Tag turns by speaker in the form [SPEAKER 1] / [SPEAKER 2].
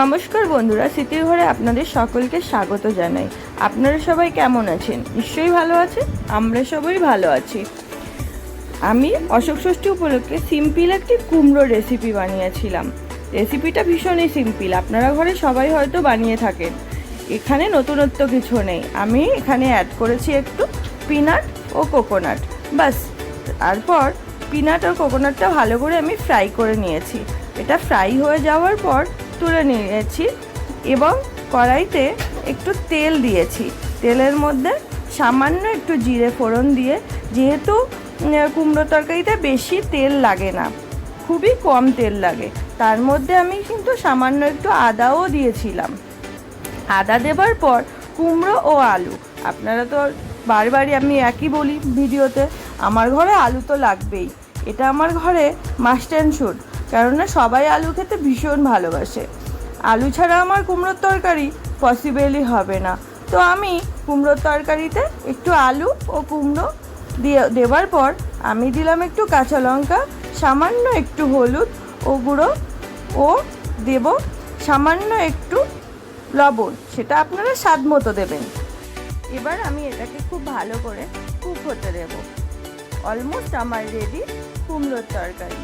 [SPEAKER 1] নমস্কার বন্ধুরা, স্মৃতির ঘরে আপনাদের সকলকে স্বাগত জানাই। আপনারা সবাই কেমন আছেন? নিশ্চয়ই ভালো আছেন? আমরা সবাই ভালো আছি। আমি অশোক ষষ্ঠী উপলক্ষে সিম্পল একটি কুমড়ো রেসিপি বানিয়েছিলাম। রেসিপিটা ভীষণই সিম্পল, আপনারা ঘরে সবাই হয়তো বানিয়ে থাকেন। এখানে নতুনত্ব কিছু নেই। আমি এখানে অ্যাড করেছি একটু পিনাট ও কোকোনাট বাস তারপর পিনাট আর কোকোনাটটা ভালো করে আমি ফ্রাই করে নিয়েছি। এটা ফ্রাই হয়ে যাওয়ার পর তুলে নিয়েছি এবং কড়াইতে একটু তেল দিয়েছি। তেলের মধ্যে সামান্য একটু জিরে ফোড়ন দিয়ে, যেহেতু কুমড়ো তরকারিতে বেশি তেল লাগে না, খুবই কম তেল লাগে, তার মধ্যে আমি কিন্তু সামান্য একটু আদাও দিয়েছিলাম। আদা দেবার পর কুমড়ো ও আলু, আপনারা তো বারবারই আমি একই বলি ভিডিওতে, আমার ঘরে আলু তো লাগবেই, এটা আমার ঘরে মাস্ট শুড। কেননা সবাই আলু খেতে ভীষণ ভালোবাসে। আলু ছাড়া আমার কুমড়োর তরকারি পসিবেলই হবে না। তো আমি কুমড়োর তরকারিতে একটু আলু ও কুমড়ো দিয়ে, দেওয়ার পর আমি দিলাম একটু কাঁচা লঙ্কা, সামান্য একটু হলুদ ও গুঁড়ো ও দেব সামান্য একটু লবণ, সেটা আপনারা স্বাদ মতো দেবেন। এবার আমি এটাকে খুব ভালো করে কুক হতে দেব। অলমোস্ট আমার রেডি কুমড়োর তরকারি।